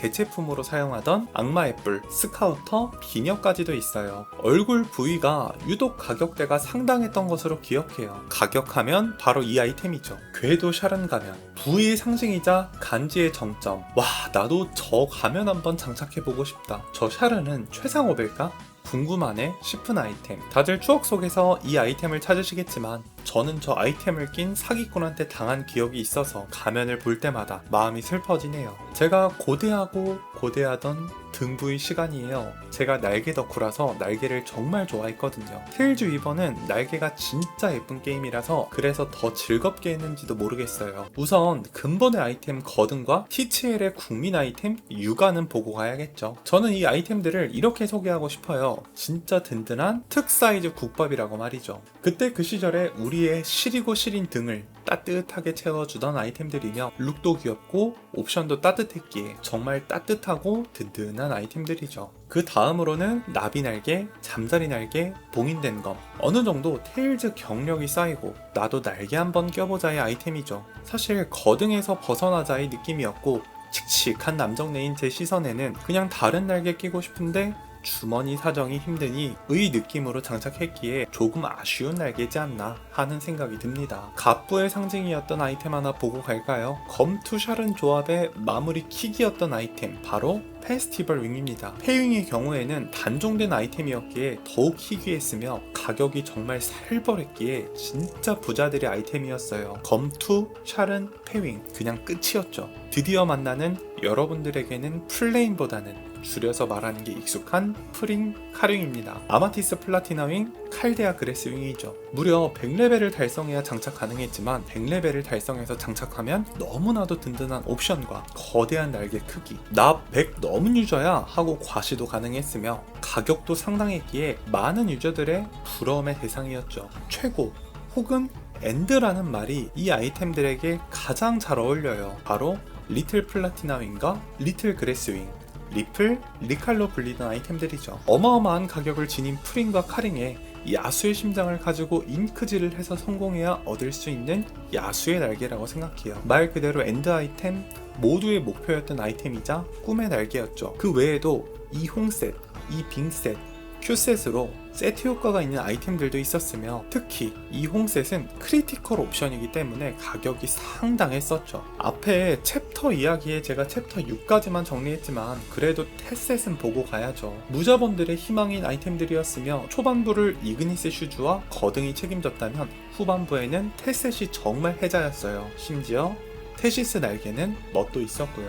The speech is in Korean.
대체품으로 사용하던 악마의 뿔, 스카우터, 비녀까지도 있어요. 얼굴 부위가 유독 가격대가 상당했던 것으로 기억해요. 가격하면 바로 이 아이템이죠. 궤도 샤른 가면. 부위의 상징이자 간지의 정점. 와, 나도 저 가면 한번 장착해보고 싶다. 저 샤르는 최상업일까? 궁금하네 싶은 아이템. 다들 추억 속에서 이 아이템을 찾으시겠지만 저는 저 아이템을 낀 사기꾼한테 당한 기억이 있어서 가면을 볼 때마다 마음이 슬퍼지네요. 제가 고대하고 고대하던 등 부위 시간이에요. 제가 날개 덕후라서 날개를 정말 좋아했거든요. 테일즈 위버는 날개가 진짜 예쁜 게임이라서 그래서 더 즐겁게 했는지도 모르겠어요. 우선 근본의 아이템 거든과 TCL의 국민 아이템 육아는 보고 가야겠죠. 저는 이 아이템들을 이렇게 소개하고 싶어요. 진짜 든든한 특 사이즈 국밥이라고 말이죠. 그때 그 시절에 우리의 시리고 시린 등을 따뜻하게 채워주던 아이템들이며 룩도 귀엽고 옵션도 따뜻했기에 정말 따뜻하고 든든한 아이템들이죠. 그 다음으로는 나비 날개, 잠자리 날개, 봉인된 검. 어느 정도 테일즈 경력이 쌓이고 나도 날개 한번 껴보자의 아이템이죠. 사실 거등에서 벗어나자의 느낌이었고 칙칙한 남정네인 제 시선에는 그냥 다른 날개 끼고 싶은데 주머니 사정이 힘드니 의 느낌으로 장착했기에 조금 아쉬운 날개지 않나 하는 생각이 듭니다. 갑부의 상징이었던 아이템 하나 보고 갈까요? 검투샬은 조합의 마무리 킥이었던 아이템 바로 페스티벌 윙입니다. 페윙의 경우에는 단종된 아이템이었기에 더욱 희귀했으며 가격이 정말 살벌했기에 진짜 부자들의 아이템이었어요. 검투, 샬은, 페윙 그냥 끝이었죠. 드디어 만나는 여러분들에게는 플레인보다는 줄여서 말하는 게 익숙한 프링 카링입니다. 아마티스 플라티나 윙, 칼데아 그레스 윙이죠. 무려 100레벨을 달성해야 장착 가능했지만 100레벨을 달성해서 장착하면 너무나도 든든한 옵션과 거대한 날개 크기 나100 넘은 유저야 하고 과시도 가능했으며 가격도 상당했기에 많은 유저들의 부러움의 대상이었죠. 최고 혹은 엔드라는 말이 이 아이템들에게 가장 잘 어울려요. 바로 리틀 플라티나 윙과 리틀 그레스 윙. 리플, 리칼로 불리던 아이템들이죠. 어마어마한 가격을 지닌 프링과 카링에 야수의 심장을 가지고 잉크질을 해서 성공해야 얻을 수 있는 야수의 날개라고 생각해요. 말 그대로 엔드 아이템 모두의 목표였던 아이템이자 꿈의 날개였죠. 그 외에도 이 홍셋, 이 빙셋, 큐셋으로 세트 효과가 있는 아이템들도 있었으며 특히 이 홍셋은 크리티컬 옵션이기 때문에 가격이 상당했었죠. 앞에 챕터 이야기에 제가 챕터 6까지만 정리했지만 그래도 테셋은 보고 가야죠. 무자본들의 희망인 아이템들이었으며 초반부를 이그니스 슈즈와 거등이 책임졌다면 후반부에는 테셋이 정말 해자였어요. 심지어 테시스 날개는 멋도 있었고요.